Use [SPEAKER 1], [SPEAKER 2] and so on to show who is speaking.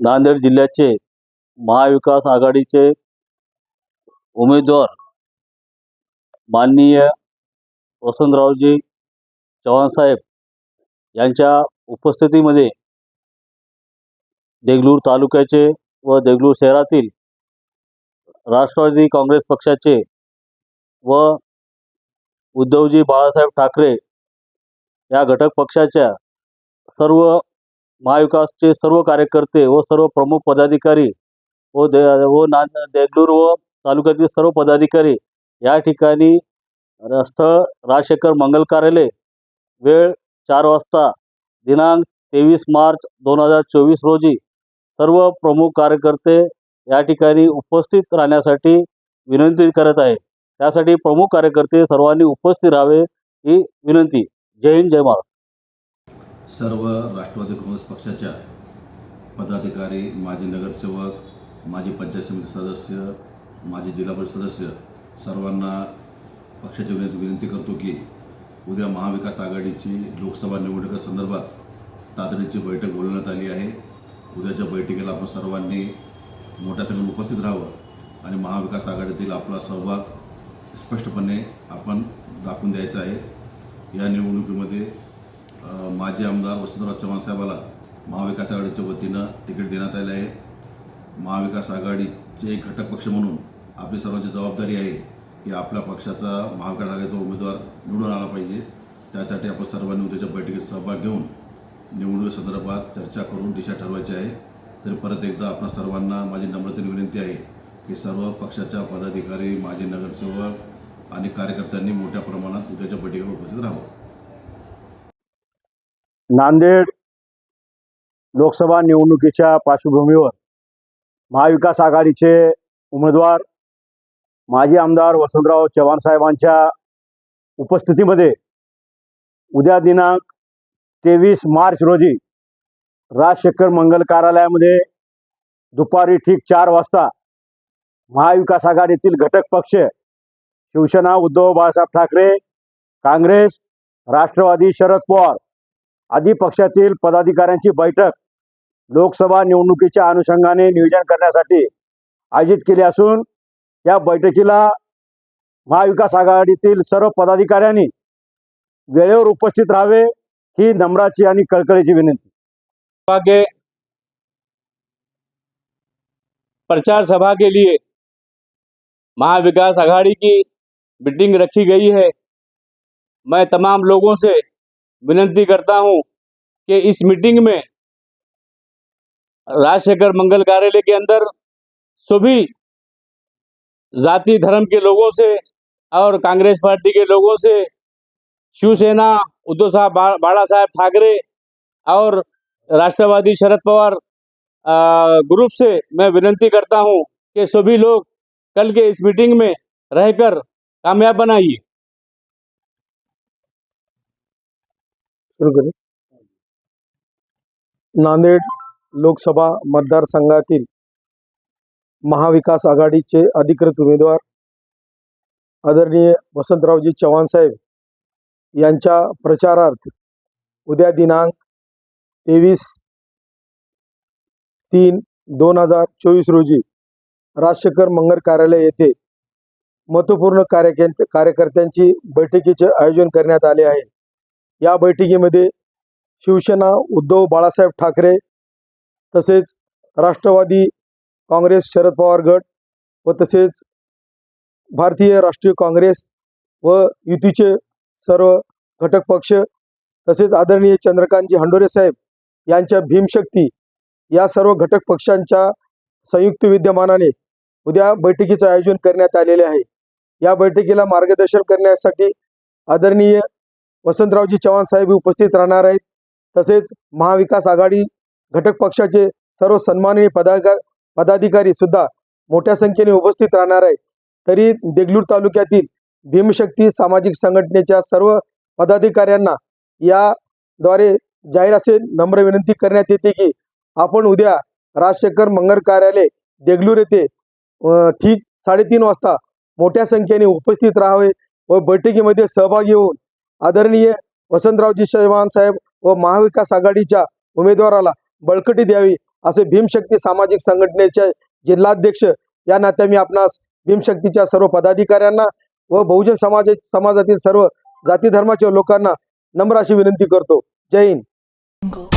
[SPEAKER 1] नांदेड जिल्ह्याचे महाविकास आघाडीचे उमेदवार माननीय वसंतरावजी चव्हाणसाहेब यांच्या उपस्थितीमध्ये देगलूर तालुक्याचे व देगलूर शहरातील राष्ट्रवादी काँग्रेस पक्षाचे व उद्धवजी बाळासाहेब ठाकरे या घटक पक्षाच्या सर्व महाविकासचे सर्व कार्यकर्ते व सर्व प्रमुख पदाधिकारी व दे व ना देगलूर व तालुक्यातील सर्व पदाधिकारी या ठिकाणी स्थळ राजशेखर मंगल कार्यालय वेळ चार वाजता दिनांक तेवीस मार्च दोन हजार चोवीस रोजी सर्व प्रमुख कार्यकर्ते या ठिकाणी उपस्थित राहण्यासाठी विनंती करत आहे त्यासाठी प्रमुख कार्यकर्ते सर्वांनी उपस्थित राहावे ही विनंती. जय हिंद जय महाराष्ट्र.
[SPEAKER 2] सर्व राष्ट्रवादी काँग्रेस पक्षाच्या पदाधिकारी माजी नगरसेवक माजी पंचायत समिती सदस्य माजी जिल्हा परिषद सदस्य सर्वांना पक्षाची विनंती विनंती करतो की उद्या महाविकास आघाडीची लोकसभा निवडणुकीसंदर्भात तातडीची बैठक बोलवण्यात आली आहे. उद्याच्या बैठकीला आपण सर्वांनी मोठ्या संख्येने उपस्थित राहावं आणि महाविकास आघाडीतील आपला सहभाग स्पष्टपणे आपण दाखवून द्यायचा आहे. या निवडणुकीमध्ये माजी आमदार वसंतराव चव्हाण साहेबाला महाविकास आघाडीच्या वतीनं तिकीट देण्यात आले आहे. महाविकास आघाडीचे एक घटक पक्ष म्हणून आपली सर्वांची जबाबदारी आहे की आपल्या पक्षाचा महाविकास आघाडीचा उमेदवार निवडून आला पाहिजे. त्यासाठी आपण सर्वांनी उद्याच्या बैठकीत सहभाग घेऊन निवडणुकीसंदर्भात चर्चा करून दिशा ठरवायची आहे. तर परत एकदा आपण सर्वांना माझी नम्रतेने विनंती आहे की सर्व पक्षाच्या पदाधिकारी माजी नगरसेवक आणि कार्यकर्त्यांनी मोठ्या प्रमाणात उद्याच्या बैठकीला उपस्थित राहावं.
[SPEAKER 3] नांदेड लोकसभा निवडणुकीच्या पार्श्वभूमीवर महाविकास आघाडीचे उमेदवार माजी आमदार वसंतराव चव्हाण साहेबांच्या उपस्थितीमध्ये उद्या दिनांक तेवीस मार्च रोजी राजशेखर मंगल कार्यालयामध्ये दुपारी ठीक चार वाजता महाविकास आघाडीतील घटक पक्ष शिवसेना उद्धव बाळासाहेब ठाकरे काँग्रेस राष्ट्रवादी शरद पवार. आदी पक्षातील पदाधिकाऱ्यांची बैठक लोकसभा निवडणुकीच्या अनुषंगाने नियोजन करण्यासाठी आयोजित केली असून या बैठकीला महाविकास आघाडीतील सर्व पदाधिकाऱ्यांनी वेळेवर उपस्थित राहावे ही नम्राची आणि कळकळीची विनंती.
[SPEAKER 4] प्रचार सभा के लिए महाविकास आघाड़ी की मीटिंग रखी गई है। मैं तमाम लोगों से विनती करता हूँ कि इस मीटिंग में राजशेखर मंगल कार्यालय के अंदर सभी जाति धर्म के लोगों से और कांग्रेस पार्टी के लोगों से शिवसेना उद्धव साहब बा, बाला साहेब ठाकरे और राष्ट्रवादी शरद पवार ग्रुप से मैं विनती करता हूँ कि सभी लोग कल के इस मीटिंग में रहकर कामयाब बनाइए
[SPEAKER 5] सुरू करू. नांदेड लोकसभा मतदारसंघातील महाविकास आघाडीचे अधिकृत उमेदवार आदरणीय वसंतरावजी चव्हाण साहेब यांच्या प्रचारार्थ उद्या दिनांक तेवीस तीन दोन हजार चोवीस रोजी राजशेखर मंगर कार्यालय येथे महत्त्वपूर्ण कार्यकर्ते कार्यकर्त्यांची बैठकीचे आयोजन करण्यात आले आहे. या बैठकीमध्ये शिवसेना उद्धव बाळासाहेब ठाकरे तसेच राष्ट्रवादी काँग्रेस शरद पवार गट व तसेच भारतीय राष्ट्रीय काँग्रेस व युतीचे सर्व घटक पक्ष तसेच आदरणीय चंद्रकांतजी हंडोरे साहेब यांच्या भीमशक्ती या सर्व घटक पक्षांच्या संयुक्त विद्यमानाने उद्या बैठकीचं आयोजन करण्यात आलेले आहे. या बैठकीला मार्गदर्शन करण्यासाठी आदरणीय वसंतरावजी चव्हाण साहेब उपस्थित राहणार आहेत. तसेच महाविकास आघाडी घटक पक्षाचे सर्व सन्माननीय पदाधिका पदाधिकारी सुद्धा मोठ्या संख्येने उपस्थित राहणार आहेत. तरी देगलूर तालुक्यातील भीमशक्ती सामाजिक संघटनेच्या सर्व पदाधिकाऱ्यांना याद्वारे जाहीर असे नम्र विनंती करण्यात येते की आपण उद्या राजशेखर मंगल कार्यालय देगलूर येथे ठीक साडेतीन वाजता मोठ्या संख्येने उपस्थित राहावे व बैठकीमध्ये सहभागी होऊन आदरणीय वसंतरावजी चव्हाण साहेब व महाविकास आघाडीच्या उमेदवाराला बळकटी द्यावी असे भीमशक्ती सामाजिक संघटनेचे जिल्हाध्यक्ष या नात्या मी आपणास भीमशक्तीच्या सर्व पदाधिकाऱ्यांना व बहुजन समाज समाजातील सर्व जाती धर्माच्या लोकांना नम्र अशी विनंती करतो. जय हिंद.